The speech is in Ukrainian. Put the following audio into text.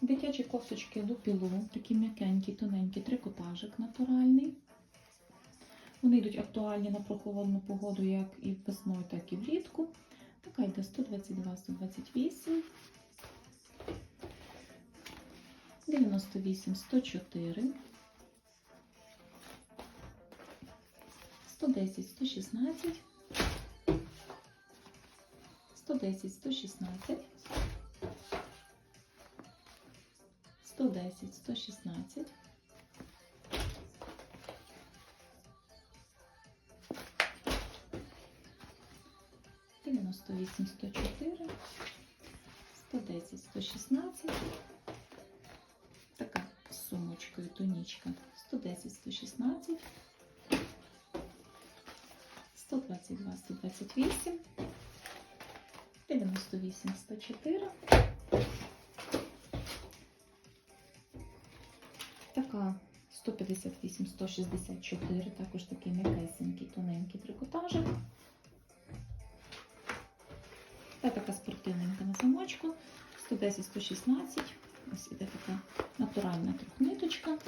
Дитячі кофточки лупілу, такі м'якенькі, тоненькі, трикотажик натуральний. Вони йдуть актуальні на прохолодну погоду, як і весною, так і влітку. Така йде 122-128. 98, 104. 110, 116. 110, 116. 110, 116. Дев'яносто вісім, сто чотири, сто десять, сто шістнадцять. Така з сумочкою тонічка. Сто десять, сто шістнадцять. Сто двадцять два, сто двадцять вісім. Дев'яносто вісім, сто чотири. Така 158, 164, також такий м'якесенький, тоненький трикотажик. Та така спортивненька на замочку. 110, 116. Ось іде така натуральна трьохниточка.